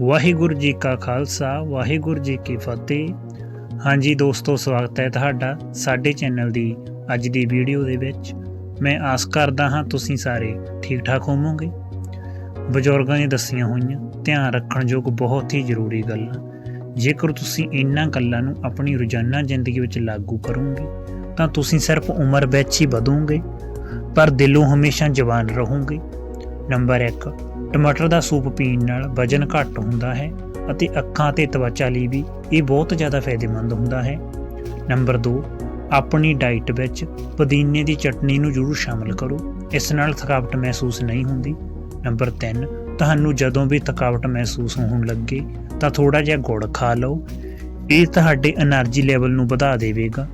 ਵਾਹਿਗੁਰੂ ਜੀ ਕਾ ਖਾਲਸਾ, ਵਾਹਿਗੁਰੂ ਜੀ ਕੀ ਫਤਿਹ। ਹਾਂਜੀ ਦੋਸਤੋ, ਸਵਾਗਤ ਹੈ ਤੁਹਾਡਾ ਸਾਡੇ ਚੈਨਲ ਦੀ ਅੱਜ ਦੀ ਵੀਡੀਓ ਦੇ ਵਿੱਚ। ਮੈਂ ਆਸ ਕਰਦਾ ਹਾਂ ਤੁਸੀਂ ਸਾਰੇ ਠੀਕ ਠਾਕ ਹੋਵੋਗੇ। ਬਜ਼ੁਰਗਾਂ ਨੇ ਦੱਸੀਆਂ ਹੋਈਆਂ, ਧਿਆਨ ਰੱਖਣ ਯੋਗ ਬਹੁਤ ਹੀ ਜ਼ਰੂਰੀ ਗੱਲਾਂ। ਜੇਕਰ ਤੁਸੀਂ ਇਹਨਾਂ ਗੱਲਾਂ ਨੂੰ ਆਪਣੀ ਰੋਜ਼ਾਨਾ ਜ਼ਿੰਦਗੀ ਵਿੱਚ ਲਾਗੂ ਕਰੋਗੇ, ਤਾਂ ਤੁਸੀਂ ਸਿਰਫ ਉਮਰ ਵਿੱਚ ਹੀ ਵਧੋਗੇ, ਪਰ ਦਿਲੋਂ ਹਮੇਸ਼ਾ ਜਵਾਨ ਰਹੋਗੇ। ਨੰਬਰ 1 ਟਮਾਟਰ ਦਾ ਸੂਪ ਪੀਣ ਨਾਲ ਵਜਨ ਘੱਟ ਹੁੰਦਾ ਹੈ ਅਤੇ ਅੱਖਾਂ ਤੇ ਤਵਚਾ ਲਈ ਵੀ ਇਹ ਬਹੁਤ ਜ਼ਿਆਦਾ ਫਾਇਦੇਮੰਦ ਹੁੰਦਾ ਹੈ। ਨੰਬਰ 2 ਆਪਣੀ ਡਾਈਟ ਵਿੱਚ ਪੁਦੀਨੇ ਦੀ ਚਟਨੀ ਨੂੰ ਜ਼ਰੂਰ ਸ਼ਾਮਲ ਕਰੋ। ਇਸ ਨਾਲ ਥਕਾਵਟ ਮਹਿਸੂਸ ਨਹੀਂ ਹੁੰਦੀ। ਨੰਬਰ 3 ਤੁਹਾਨੂੰ ਜਦੋਂ ਵੀ ਥਕਾਵਟ ਮਹਿਸੂਸ ਹੋਣ ਲੱਗੇ ਤਾਂ ਥੋੜਾ ਜਿਹਾ ਗੁੜ ਖਾ ਲਓ। ਇਹ ਤੁਹਾਡੇ એનર્ਜੀ ਲੈਵਲ ਨੂੰ ਵਧਾ ਦੇਵੇਗਾ।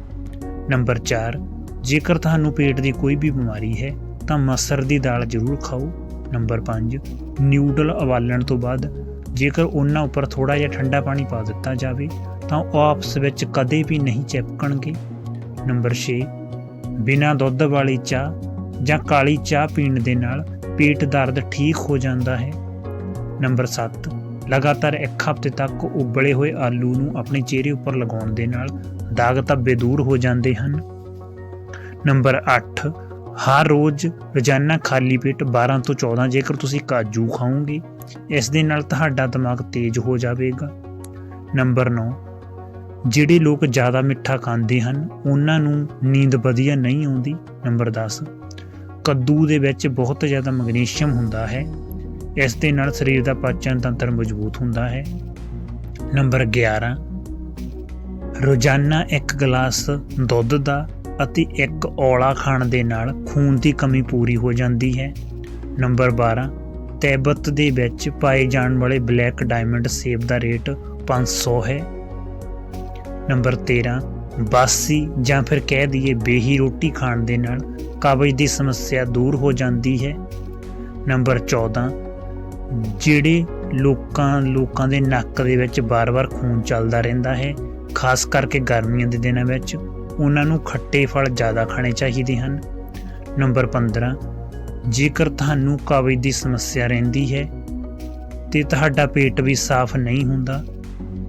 ਨੰਬਰ 4 ਜੇਕਰ ਤੁਹਾਨੂੰ ਪੇਟ ਦੀ ਕੋਈ ਵੀ ਬਿਮਾਰੀ ਹੈ ਤਾਂ ਮਸਰ ਦੀ ਦਾਲ ਜ਼ਰੂਰ ਖਾਓ। ਨੰਬਰ 5 ਨਿਊਡਲ ਉਬਾਲਣ ਤੋਂ ਬਾਅਦ ਜੇਕਰ ਉਹਨਾਂ ਉੱਪਰ ਥੋੜਾ ਜਿਹਾ ਠੰਡਾ ਪਾਣੀ ਪਾ ਦਿੱਤਾ ਜਾਵੇ, ਤਾਂ ਉਹ ਆਪਸ ਵਿੱਚ ਕਦੇ ਵੀ ਨਹੀਂ ਚਿਪਕਣਗੇ। ਨੰਬਰ 6 ਬਿਨਾਂ ਦੁੱਧ ਵਾਲੀ ਚਾਹ ਜਾਂ ਕਾਲੀ ਚਾਹ ਪੀਣ ਦੇ ਨਾਲ ਪੇਟ ਦਰਦ ਠੀਕ ਹੋ ਜਾਂਦਾ ਹੈ। ਨੰਬਰ 7 ਲਗਾਤਾਰ ਇੱਕ ਹਫ਼ਤੇ ਤੱਕ ਉਬਲੇ ਹੋਏ ਆਲੂ ਨੂੰ ਆਪਣੇ ਚਿਹਰੇ ਉੱਪਰ ਲਗਾਉਣ ਦੇ ਨਾਲ ਦਾਗ ਧੱਬੇ ਦੂਰ ਹੋ ਜਾਂਦੇ ਹਨ। ਨੰਬਰ 8 ਹਰ ਰੋਜ਼ ਰੋਜ਼ਾਨਾ ਖਾਲੀ ਪੇਟ 12 ਤੋਂ 14 ਜੇਕਰ ਤੁਸੀਂ ਕਾਜੂ ਖਾਓਗੇ, ਇਸ ਦੇ ਨਾਲ ਤੁਹਾਡਾ ਦਿਮਾਗ ਤੇਜ਼ ਹੋ ਜਾਵੇਗਾ। ਨੰਬਰ 9 ਜਿਹੜੇ ਲੋਕ ਜ਼ਿਆਦਾ ਮਿੱਠਾ ਖਾਂਦੇ ਹਨ, ਉਹਨਾਂ ਨੂੰ ਨੀਂਦ ਵਧੀਆ ਨਹੀਂ ਆਉਂਦੀ। ਨੰਬਰ 10 ਕੱਦੂ ਦੇ ਵਿੱਚ ਬਹੁਤ ਜ਼ਿਆਦਾ ਮੈਗਨੀਸ਼ੀਅਮ ਹੁੰਦਾ ਹੈ। ਇਸ ਦੇ ਨਾਲ ਸਰੀਰ ਦਾ ਪਾਚਨ ਤੰਤਰ ਮਜ਼ਬੂਤ ਹੁੰਦਾ ਹੈ। ਨੰਬਰ 11 ਰੋਜ਼ਾਨਾ ਇੱਕ ਗਲਾਸ ਦੁੱਧ ਦਾ ਅਤੇ ਇੱਕ ਔਲਾ ਖਾਣ ਦੇ ਨਾਲ ਖੂਨ ਦੀ ਕਮੀ ਪੂਰੀ ਹੋ ਜਾਂਦੀ ਹੈ। ਨੰਬਰ 12 ਤੈਬਤ ਦੇ ਵਿੱਚ ਪਾਏ ਜਾਣ ਵਾਲੇ ਬਲੈਕ ਡਾਇਮੰਡ ਸੇਬ ਦਾ ਰੇਟ 500 ਹੈ। ਨੰਬਰ 13 ਬਾਸੀ ਜਾਂ ਫਿਰ ਕਹਿ ਦਈਏ ਬੇਹੀ ਰੋਟੀ ਖਾਣ ਦੇ ਨਾਲ ਕਬਜ਼ ਦੀ ਸਮੱਸਿਆ ਦੂਰ ਹੋ ਜਾਂਦੀ ਹੈ। ਨੰਬਰ 14 ਜਿਹੜੇ ਲੋਕਾਂ ਲੋਕਾਂ ਦੇ ਨੱਕ ਦੇ ਵਿੱਚ ਬਾਰ-ਬਾਰ ਖੂਨ ਚੱਲਦਾ ਰਹਿੰਦਾ ਹੈ, ਖਾਸ ਕਰਕੇ ਗਰਮੀਆਂ ਦੇ ਦਿਨਾਂ ਵਿੱਚ ਉਹਨਾਂ ਨੂੰ ਖੱਟੇ ਫਲ ਜ਼ਿਆਦਾ ਖਾਣੇ ਚਾਹੀਦੇ ਹਨ। ਨੰਬਰ 15 ਜੇਕਰ ਤੁਹਾਨੂੰ ਕਬਜ਼ ਦੀ ਸਮੱਸਿਆ ਰਹਿੰਦੀ ਹੈ ਤੇ ਤੁਹਾਡਾ ਪੇਟ ਵੀ ਸਾਫ਼ ਨਹੀਂ ਹੁੰਦਾ,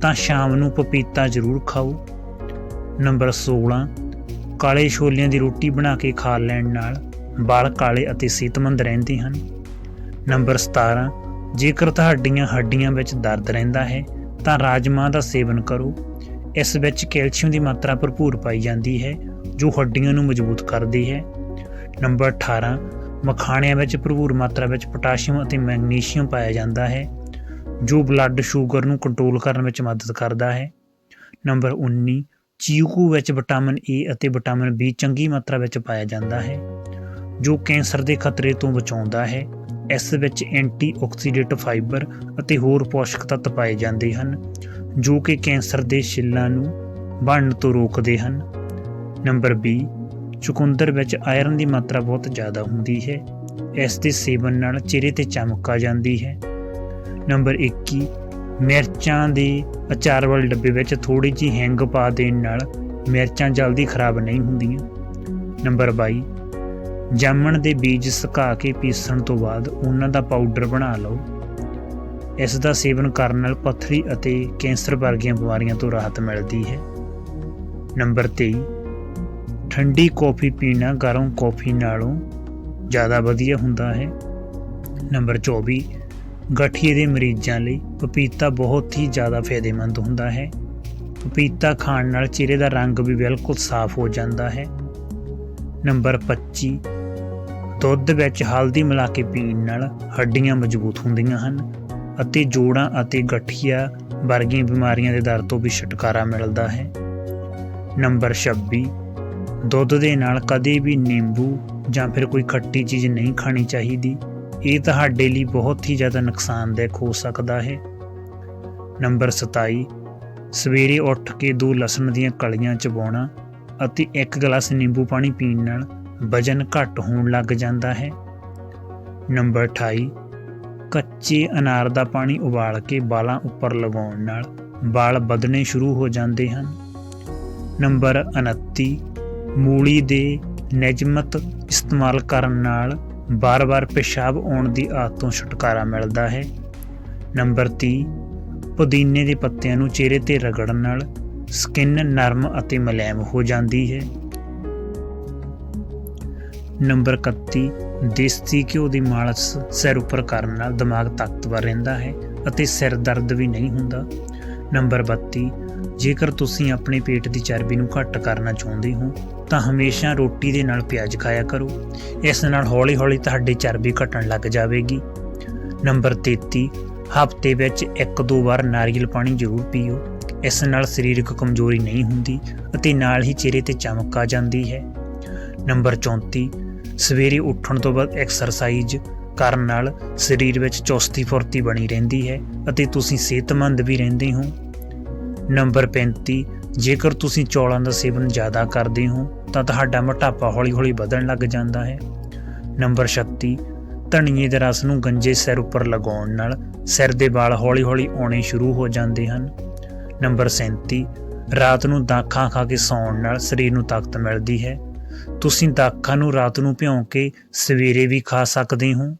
ਤਾਂ ਸ਼ਾਮ ਨੂੰ ਪਪੀਤਾ ਜ਼ਰੂਰ ਖਾਓ। ਨੰਬਰ 16 ਕਾਲੇ ਛੋਲਿਆਂ ਦੀ ਰੋਟੀ ਬਣਾ ਕੇ ਖਾ ਲੈਣ ਨਾਲ ਵਾਲ ਕਾਲੇ ਅਤੇ ਸਿਹਤਮੰਦ ਰਹਿੰਦੇ ਹਨ। ਨੰਬਰ 17 ਜੇਕਰ ਤੁਹਾਡੀਆਂ ਹੱਡੀਆਂ ਵਿੱਚ ਦਰਦ ਰਹਿੰਦਾ ਹੈ, ਤਾਂ ਰਾਜਮਾ ਦਾ ਸੇਵਨ ਕਰੋ। ਇਸ ਵਿੱਚ ਕੈਲਸ਼ੀਅਮ ਦੀ ਮਾਤਰਾ ਭਰਪੂਰ ਪਾਈ ਜਾਂਦੀ ਹੈ, ਜੋ ਹੱਡੀਆਂ ਨੂੰ ਮਜ਼ਬੂਤ ਕਰਦੀ ਹੈ। ਨੰਬਰ 18 ਮਖਾਣਿਆਂ ਵਿੱਚ ਭਰਪੂਰ ਮਾਤਰਾ ਵਿੱਚ ਪੋਟਾਸ਼ੀਅਮ ਅਤੇ ਮੈਗਨੀਸ਼ੀਅਮ ਪਾਇਆ ਜਾਂਦਾ ਹੈ, ਜੋ ਬਲੱਡ ਸ਼ੂਗਰ ਨੂੰ ਕੰਟਰੋਲ ਕਰਨ ਵਿੱਚ ਮਦਦ ਕਰਦਾ ਹੈ। ਨੰਬਰ 19 ਚੀਕੂ ਵਿੱਚ ਵਿਟਾਮਿਨ ਏ ਅਤੇ ਵਿਟਾਮਿਨ ਬੀ ਚੰਗੀ ਮਾਤਰਾ ਵਿੱਚ ਪਾਇਆ ਜਾਂਦਾ ਹੈ, ਜੋ ਕੈਂਸਰ ਦੇ ਖਤਰੇ ਤੋਂ ਬਚਾਉਂਦਾ ਹੈ। ਇਸ ਵਿੱਚ ਐਂਟੀਆਕਸੀਡੈਂਟ ਫਾਈਬਰ ਅਤੇ ਹੋਰ ਪੋਸ਼ਕ ਤੱਤ ਪਾਏ ਜਾਂਦੇ ਹਨ ਜੋ ਕਿ ਕੈਂਸਰ ਦੇ ਛਿੱਲਾਂ ਨੂੰ ਬਣਨ ਤੋਂ ਰੋਕਦੇ ਹਨ। ਨੰਬਰ 20 ਚੁਕੰਦਰ ਵਿੱਚ ਆਇਰਨ ਦੀ ਮਾਤਰਾ ਬਹੁਤ ਜ਼ਿਆਦਾ ਹੁੰਦੀ ਹੈ। ਇਸ ਦੇ ਸੇਵਨ ਨਾਲ ਚਿਹਰੇ ਤੇ ਚਮਕ ਆ ਜਾਂਦੀ ਹੈ। ਨੰਬਰ 21 ਮਿਰਚਾਂ ਦੇ ਅਚਾਰ ਵਾਲੇ ਡੱਬੇ ਵਿੱਚ ਥੋੜੀ ਜਿਹੀ ਹਿੰਗ ਪਾ ਦੇਣ ਨਾਲ ਮਿਰਚਾਂ ਜਲਦੀ ਖਰਾਬ ਨਹੀਂ ਹੁੰਦੀਆਂ। ਨੰਬਰ 22 ਜਾਮਣ ਦੇ ਬੀਜ ਸੁਕਾ ਕੇ ਪੀਸਣ ਤੋਂ ਬਾਅਦ ਉਹਨਾਂ ਦਾ ਪਾਊਡਰ ਬਣਾ ਲਓ। ਇਸ ਦਾ ਸੇਵਨ ਕਰਨ ਨਾਲ ਪੱਥਰੀ ਅਤੇ ਕੈਂਸਰ ਵਰਗੀਆਂ ਬਿਮਾਰੀਆਂ ਤੋਂ ਰਾਹਤ ਮਿਲਦੀ ਹੈ। ਨੰਬਰ 23 ਠੰਡੀ ਕੌਫੀ ਪੀਣਾ ਗਰਮ ਕੌਫੀ ਨਾਲੋਂ ਜ਼ਿਆਦਾ ਵਧੀਆ ਹੁੰਦਾ ਹੈ। ਨੰਬਰ 24 ਗਠੀਏ ਦੇ ਮਰੀਜ਼ਾਂ ਲਈ ਪਪੀਤਾ ਬਹੁਤ ਹੀ ਜ਼ਿਆਦਾ ਫਾਇਦੇਮੰਦ ਹੁੰਦਾ ਹੈ। ਪਪੀਤਾ ਖਾਣ ਨਾਲ ਚਿਹਰੇ ਦਾ ਰੰਗ ਵੀ ਬਿਲਕੁਲ ਸਾਫ਼ ਹੋ ਜਾਂਦਾ ਹੈ। ਨੰਬਰ 25 ਦੁੱਧ ਵਿੱਚ ਹਲਦੀ ਮਿਲਾ ਕੇ ਪੀਣ ਨਾਲ ਹੱਡੀਆਂ ਮਜ਼ਬੂਤ ਹੁੰਦੀਆਂ ਹਨ। ਅਤੇ ਜੋੜਾਂ ਅਤੇ ਗਠੀਆ ਵਰਗੀਆਂ ਬਿਮਾਰੀਆਂ ਦੇ ਦਰ ਤੋਂ ਵੀ ਛੁਟਕਾਰਾ ਮਿਲਦਾ ਹੈ। ਨੰਬਰ 26 ਦੁੱਧ ਦੇ ਨਾਲ ਕਦੇ ਵੀ ਨਿੰਬੂ ਜਾਂ ਫਿਰ ਕੋਈ ਖੱਟੀ ਚੀਜ਼ ਨਹੀਂ ਖਾਣੀ ਚਾਹੀਦੀ। ਇਹ ਤੁਹਾਡੇ ਲਈ ਬਹੁਤ ਹੀ ਜ਼ਿਆਦਾ ਨੁਕਸਾਨਦਾਇਕ ਹੋ ਸਕਦਾ ਹੈ। ਨੰਬਰ 27 ਸਵੇਰੇ ਉੱਠ ਕੇ ਦੋ ਲਸਣ ਦੀਆਂ ਕਲੀਆਂ ਚਬਾਉਣਾ ਅਤੇ ਇੱਕ ਗਲਾਸ ਨਿੰਬੂ ਪਾਣੀ ਪੀਣ ਨਾਲ ਵਜਨ ਘੱਟ ਹੋਣ ਲੱਗ ਜਾਂਦਾ ਹੈ। ਨੰਬਰ 28 ਕੱਚੇ ਅਨਾਰ ਦਾ ਪਾਣੀ ਉਬਾਲ ਕੇ ਵਾਲਾਂ ਉੱਪਰ ਲਗਾਉਣ ਨਾਲ ਵਾਲ ਵਧਣੇ ਸ਼ੁਰੂ ਹੋ ਜਾਂਦੇ ਹਨ। ਨੰਬਰ 29 ਮੂਲੀ ਦੇ ਨਿਯਮਤ ਇਸਤੇਮਾਲ ਕਰਨ ਨਾਲ ਬਾਰ-ਬਾਰ ਪਿਸ਼ਾਬ ਆਉਣ ਦੀ ਆਦਤ ਤੋਂ ਛੁਟਕਾਰਾ ਮਿਲਦਾ ਹੈ। ਨੰਬਰ 30 ਪੁਦੀਨੇ ਦੇ ਪੱਤਿਆਂ ਨੂੰ ਚਿਹਰੇ ਤੇ ਰਗੜਨ ਨਾਲ ਸਕਿਨ ਨਰਮ ਅਤੇ ਮਲੈਮ ਹੋ ਜਾਂਦੀ ਹੈ। ਨੰਬਰ 31 ਦੇਸੀ ਘਿਓ ਦੀ ਮਾਲਿਸ਼ ਸਿਰ ਉੱਪਰ ਕਰਨ ਨਾਲ ਦਿਮਾਗ ਤਾਕਤਵਰ ਰਹਿੰਦਾ ਹੈ ਅਤੇ ਸਿਰ ਦਰਦ ਵੀ ਨਹੀਂ ਹੁੰਦਾ। ਨੰਬਰ 32 ਜੇਕਰ ਤੁਸੀਂ ਆਪਣੇ ਪੇਟ ਦੀ ਚਰਬੀ ਨੂੰ ਘੱਟ ਕਰਨਾ ਚਾਹੁੰਦੇ ਹੋ, ਤਾਂ ਹਮੇਸ਼ਾ ਰੋਟੀ ਦੇ ਨਾਲ ਪਿਆਜ਼ ਖਾਇਆ ਕਰੋ। ਇਸ ਨਾਲ ਹੌਲੀ-ਹੌਲੀ ਤੁਹਾਡੀ ਚਰਬੀ ਘਟਣ ਲੱਗ ਜਾਵੇਗੀ। ਨੰਬਰ 33 ਹਫ਼ਤੇ ਵਿੱਚ ਇੱਕ ਦੋ ਵਾਰ ਨਾਰੀਅਲ ਪਾਣੀ ਜ਼ਰੂਰ ਪੀਓ। ਇਸ ਨਾਲ ਸਰੀਰਕ ਕਮਜ਼ੋਰੀ ਨਹੀਂ ਹੁੰਦੀ ਅਤੇ ਨਾਲ ਹੀ ਚਿਹਰੇ ਤੇ ਚਮਕ ਆ ਜਾਂਦੀ ਹੈ। ਨੰਬਰ 34 ਸਵੇਰੇ ਉੱਠਣ ਤੋਂ ਬਾਅਦ ਐਕਸਰਸਾਈਜ਼ ਕਰਨ ਨਾਲ ਸਰੀਰ ਵਿੱਚ ਚੁਸਤੀ ਫੁਰਤੀ ਬਣੀ ਰਹਿੰਦੀ ਹੈ ਅਤੇ ਤੁਸੀਂ ਸਿਹਤਮੰਦ ਵੀ ਰਹਿੰਦੇ ਹੋ। ਨੰਬਰ 35 ਜੇਕਰ ਤੁਸੀਂ ਚੌਲਾਂ ਦਾ ਸੇਵਨ ਜ਼ਿਆਦਾ ਕਰਦੇ ਹੋ, ਤਾਂ ਤੁਹਾਡਾ ਮੋਟਾਪਾ ਹੌਲੀ-ਹੌਲੀ ਵਧਣ ਲੱਗ ਜਾਂਦਾ ਹੈ। ਨੰਬਰ 36 ਧਨੀਏ ਦੇ ਰਸ ਨੂੰ ਗੰਜੇ ਸਿਰ ਉੱਪਰ ਲਗਾਉਣ ਨਾਲ ਸਿਰ ਦੇ ਵਾਲ ਹੌਲੀ-ਹੌਲੀ ਆਉਣੇ ਸ਼ੁਰੂ ਹੋ ਜਾਂਦੇ ਹਨ। ਨੰਬਰ 37 ਰਾਤ ਨੂੰ ਦਾਖਾਂ ਖਾ ਕੇ ਸੌਣ ਨਾਲ ਸਰੀਰ ਨੂੰ ਤਾਕਤ ਮਿਲਦੀ ਹੈ। ਤੁਸੀਂ ਦਾਖਾਂ ਨੂੰ ਰਾਤ ਨੂੰ ਭਿਉਂ ਕੇ ਸਵੇਰੇ ਵੀ ਖਾ ਸਕਦੇ ਹੋ।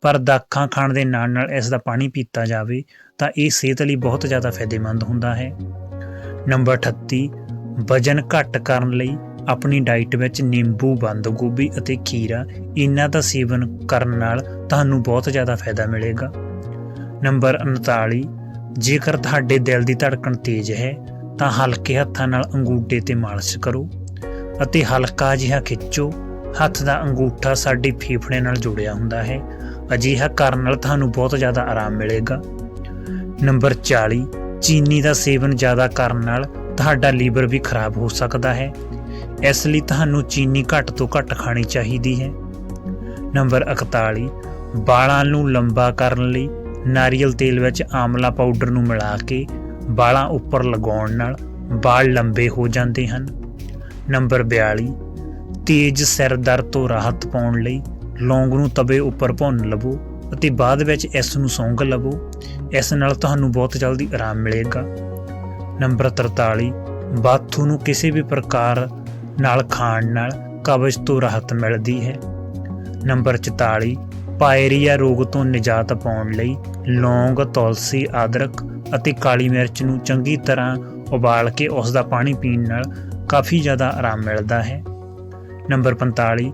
ਪਰ ਦਾਖਾਂ ਖਾਣ ਦੇ ਨਾਲ ਨਾਲ ਇਸ ਦਾ ਪਾਣੀ ਪੀਤਾ ਜਾਵੇ ਤਾਂ ਇਹ ਸਿਹਤ ਲਈ ਬਹੁਤ ਜ਼ਿਆਦਾ ਫਾਇਦੇਮੰਦ ਹੁੰਦਾ ਹੈ। ਨੰਬਰ 38 ਵਜਨ ਘੱਟ ਕਰਨ ਲਈ ਆਪਣੀ ਡਾਈਟ ਵਿੱਚ ਨਿੰਬੂ, ਬੰਦ ਗੋਭੀ ਅਤੇ ਖੀਰਾ ਇਹਨਾਂ ਦਾ ਸੇਵਨ ਕਰਨ ਨਾਲ ਤੁਹਾਨੂੰ ਬਹੁਤ ਜ਼ਿਆਦਾ ਫਾਇਦਾ ਮਿਲੇਗਾ। ਨੰਬਰ 39 ਜੇਕਰ ਤੁਹਾਡੇ ਦਿਲ ਦੀ ਧੜਕਣ ਤੇਜ਼ ਹੈ ਤਾਂ ਹਲਕੇ ਹੱਥਾਂ ਨਾਲ ਅੰਗੂਠੇ ਤੇ ਮਾਲਿਸ਼ ਕਰੋ। ਅਤੇ ਹਲਕਾ ਜਿਹਾ ਖਿੱਚੋ। ਹੱਥ ਦਾ ਅੰਗੂਠਾ ਸਾਡੀ ਫੇਫੜੇ ਨਾਲ ਜੁੜਿਆ ਹੁੰਦਾ ਹੈ। ਅਜਿਹਾ ਕਰਨ ਨਾਲ ਤੁਹਾਨੂੰ ਬਹੁਤ ਜ਼ਿਆਦਾ ਆਰਾਮ ਮਿਲੇਗਾ। ਨੰਬਰ 40 ਚੀਨੀ ਦਾ ਸੇਵਨ ਜ਼ਿਆਦਾ ਕਰਨ ਨਾਲ ਤੁਹਾਡਾ ਲੀਵਰ ਵੀ ਖਰਾਬ ਹੋ ਸਕਦਾ ਹੈ। ਇਸ ਲਈ ਤੁਹਾਨੂੰ ਚੀਨੀ ਘੱਟ ਤੋਂ ਘੱਟ ਖਾਣੀ ਚਾਹੀਦੀ ਹੈ। ਨੰਬਰ 41 ਵਾਲਾਂ ਨੂੰ ਲੰਬਾ ਕਰਨ ਲਈ ਨਾਰੀਅਲ ਤੇਲ ਵਿੱਚ ਆਮਲਾ ਪਾਊਡਰ ਨੂੰ ਮਿਲਾ ਕੇ ਵਾਲਾਂ ਉੱਪਰ ਲਗਾਉਣ ਨਾਲ ਵਾਲ ਲੰਬੇ ਹੋ ਜਾਂਦੇ ਹਨ। ਨੰਬਰ 42 ਤੇਜ਼ ਸਿਰ ਦਰਦ ਤੋਂ ਰਾਹਤ ਪਾਉਣ ਲਈ ਲੌਂਗ ਨੂੰ ਤਵੇ ਉੱਪਰ ਭੁੰਨ ਲਵੋ ਅਤੇ ਬਾਅਦ ਵਿੱਚ ਇਸ ਨੂੰ ਸੌਂਗ ਲਵੋ। ਇਸ ਨਾਲ ਤੁਹਾਨੂੰ ਬਹੁਤ ਜਲਦੀ ਆਰਾਮ ਮਿਲੇਗਾ। ਨੰਬਰ 43 ਬਾਥੂ ਨੂੰ ਕਿਸੇ ਵੀ ਪ੍ਰਕਾਰ ਨਾਲ ਖਾਣ ਨਾਲ ਕਬਜ਼ ਤੋਂ ਰਾਹਤ ਮਿਲਦੀ ਹੈ। ਨੰਬਰ 44 ਪਾਇਰੀਆ ਰੋਗ ਤੋਂ ਨਿਜਾਤ ਪਾਉਣ ਲਈ ਲੌਂਗ, ਤੁਲਸੀ, ਅਦਰਕ ਅਤੇ ਕਾਲੀ ਮਿਰਚ ਨੂੰ ਚੰਗੀ ਤਰ੍ਹਾਂ ਉਬਾਲ ਕੇ ਉਸ ਦਾ ਪਾਣੀ ਪੀਣ ਨਾਲ ਕਾਫੀ ਜ਼ਿਆਦਾ ਆਰਾਮ ਮਿਲਦਾ ਹੈ। ਨੰਬਰ 45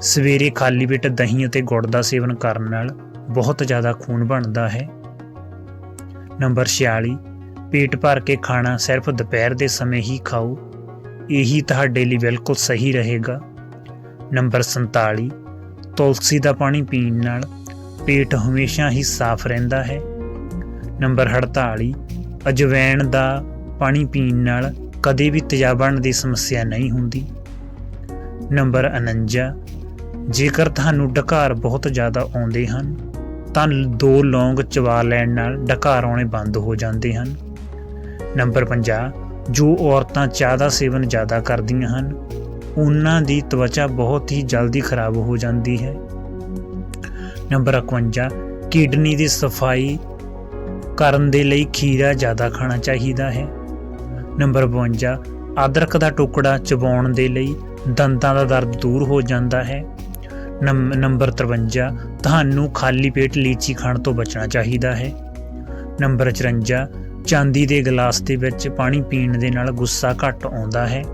ਸਵੇਰੇ ਖਾਲੀ ਪੇਟ ਦਹੀਂ ਅਤੇ ਗੁੜ ਦਾ ਸੇਵਨ ਕਰਨ ਨਾਲ ਬਹੁਤ ਜ਼ਿਆਦਾ ਖੂਨ ਬਣਦਾ ਹੈ। ਨੰਬਰ 46 ਪੇਟ ਭਰ ਕੇ ਖਾਣਾ ਸਿਰਫ ਦੁਪਹਿਰ ਦੇ ਸਮੇਂ ਹੀ ਖਾਓ, ਇਹੀ ਤੁਹਾਡੇ ਲਈ ਬਿਲਕੁਲ ਸਹੀ ਰਹੇਗਾ। ਨੰਬਰ 47 ਤੁਲਸੀ ਦਾ ਪਾਣੀ ਪੀਣ ਨਾਲ ਪੇਟ ਹਮੇਸ਼ਾ ਹੀ ਸਾਫ਼ ਰਹਿੰਦਾ ਹੈ। ਨੰਬਰ 48 ਅਜਵੈਣ ਦਾ ਪਾਣੀ ਪੀਣ ਨਾਲ ਕਦੇ ਵੀ ਤੇਜ਼ਾਬਣ ਦੀ ਸਮੱਸਿਆ ਨਹੀਂ ਹੁੰਦੀ। ਨੰਬਰ 49 ਜੇਕਰ ਤੁਹਾਨੂੰ ਡਕਾਰ ਬਹੁਤ ਜ਼ਿਆਦਾ ਆਉਂਦੇ ਹਨ, ਤਾਂ ਦੋ ਲੌਂਗ ਚਵਾ ਲੈਣ ਨਾਲ ਡਕਾਰ ਆਉਣੇ ਬੰਦ ਹੋ ਜਾਂਦੇ ਹਨ। ਨੰਬਰ 50 ਜੋ ਔਰਤਾਂ ਚਾਹ ਦਾ ਸੇਵਨ ਜ਼ਿਆਦਾ ਕਰਦੀਆਂ ਹਨ, ਉਹਨਾਂ ਦੀ ਤਵਚਾ ਬਹੁਤ ਹੀ ਜਲਦੀ ਖਰਾਬ ਹੋ ਜਾਂਦੀ ਹੈ। ਨੰਬਰ 51 ਕਿਡਨੀ ਦੀ ਸਫ਼ਾਈ ਕਰਨ ਦੇ ਲਈ ਖੀਰਾ ਜ਼ਿਆਦਾ ਖਾਣਾ ਚਾਹੀਦਾ ਹੈ। ਨੰਬਰ 52 ਅਦਰਕ ਦਾ ਟੁਕੜਾ ਚਬਾਉਣ ਦੇ ਲਈ ਦੰਦਾਂ ਦਾ ਦਰਦ ਦੂਰ ਹੋ ਜਾਂਦਾ ਹੈ। ਨੰਮ- ਨੰਬਰ 53 ਤੁਹਾਨੂੰ ਖਾਲੀ ਪੇਟ ਲੀਚੀ ਖਾਣ ਤੋਂ ਬਚਣਾ ਚਾਹੀਦਾ ਹੈ। ਨੰਬਰ 54 ਚਾਂਦੀ ਦੇ ਗਲਾਸ ਦੇ ਵਿੱਚ ਪਾਣੀ ਪੀਣ ਦੇ ਨਾਲ ਗੁੱਸਾ ਘੱਟ ਆਉਂਦਾ ਹੈ।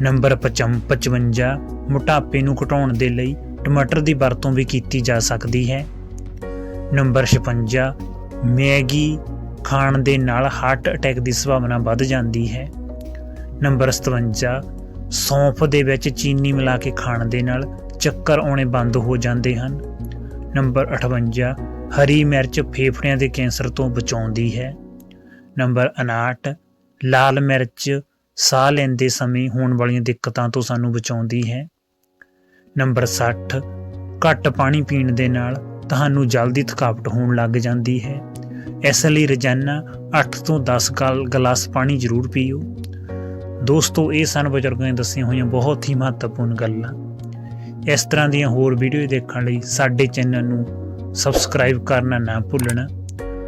ਨੰਬਰ 55 55 ਮੋਟਾਪੇ ਨੂੰ ਘਟਾਉਣ ਦੇ ਲਈ ਟਮਾਟਰ ਦੀ ਵਰਤੋਂ ਵੀ ਕੀਤੀ ਜਾ ਸਕਦੀ ਹੈ। ਨੰਬਰ 56 ਮੈਗੀ ਖਾਣ ਦੇ ਨਾਲ ਹਾਰਟ ਅਟੈਕ ਦੀ ਸੰਭਾਵਨਾ ਵੱਧ ਜਾਂਦੀ ਹੈ। ਨੰਬਰ 57 ਸੌਂਫ ਦੇ ਵਿੱਚ ਚੀਨੀ ਮਿਲਾ ਕੇ ਖਾਣ ਦੇ ਨਾਲ ਚੱਕਰ ਆਉਣੇ ਬੰਦ ਹੋ ਜਾਂਦੇ ਹਨ। ਨੰਬਰ 58 ਹਰੀ ਮਿਰਚ ਫੇਫੜਿਆਂ ਦੇ ਕੈਂਸਰ ਤੋਂ ਬਚਾਉਂਦੀ ਹੈ। ਨੰਬਰ 59 ਲਾਲ ਮਿਰਚ ਸਾਹ ਲੈਂਦੇ ਸਮੇਂ ਹੋਣ ਵਾਲੀਆਂ ਦਿੱਕਤਾਂ ਤੋਂ ਸਾਨੂੰ ਬਚਾਉਂਦੀ ਹੈ। ਨੰਬਰ 60 ਘੱਟ ਪਾਣੀ ਪੀਣ ਦੇ ਨਾਲ ਤੁਹਾਨੂੰ ਜਲਦੀ ਥਕਾਵਟ ਹੋਣ ਲੱਗ ਜਾਂਦੀ ਹੈ। ਇਸ ਲਈ ਰੋਜ਼ਾਨਾ 8 ਤੋਂ 10 ਗਲ- ਗਲਾਸ ਪਾਣੀ ਜ਼ਰੂਰ ਪੀਓ। ਦੋਸਤੋ, ਇਹ ਸਨ ਬਜ਼ੁਰਗਾਂ ਨੇ ਦੱਸੀਆਂ ਹੋਈਆਂ ਬਹੁਤ ਹੀ ਮਹੱਤਵਪੂਰਨ ਗੱਲਾਂ। ਇਸ ਤਰ੍ਹਾਂ ਦੀਆਂ ਹੋਰ ਵੀਡੀਓ ਦੇਖਣ ਲਈ ਸਾਡੇ ਚੈਨਲ ਨੂੰ ਸਬਸਕ੍ਰਾਈਬ ਕਰਨਾ ਨਾ ਭੁੱਲਣਾ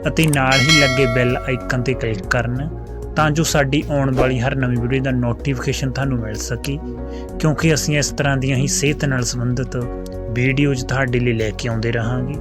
ਅਤੇ ਨਾਲ ਹੀ ਲੱਗੇ ਬੈਲ ਆਈਕਨ ਤੇ ਕਲਿੱਕ ਕਰਨਾ ਤਾਂ ਜੋ ਸਾਡੀ ਆਉਣ ਵਾਲੀ ਹਰ ਨਵੀਂ ਵੀਡੀਓ ਦਾ ਨੋਟੀਫਿਕੇਸ਼ਨ ਤੁਹਾਨੂੰ ਮਿਲ ਸਕੇ। ਕਿਉਂਕਿ ਅਸੀਂ ਇਸ ਤਰ੍ਹਾਂ ਦੀਆਂ ਹੀ ਸਿਹਤ ਨਾਲ ਸੰਬੰਧਿਤ ਵੀਡੀਓਜ਼ ਤੁਹਾਡੇ ਲਈ ਲੈ ਕੇ ਆਉਂਦੇ ਰਹਾਂਗੇ।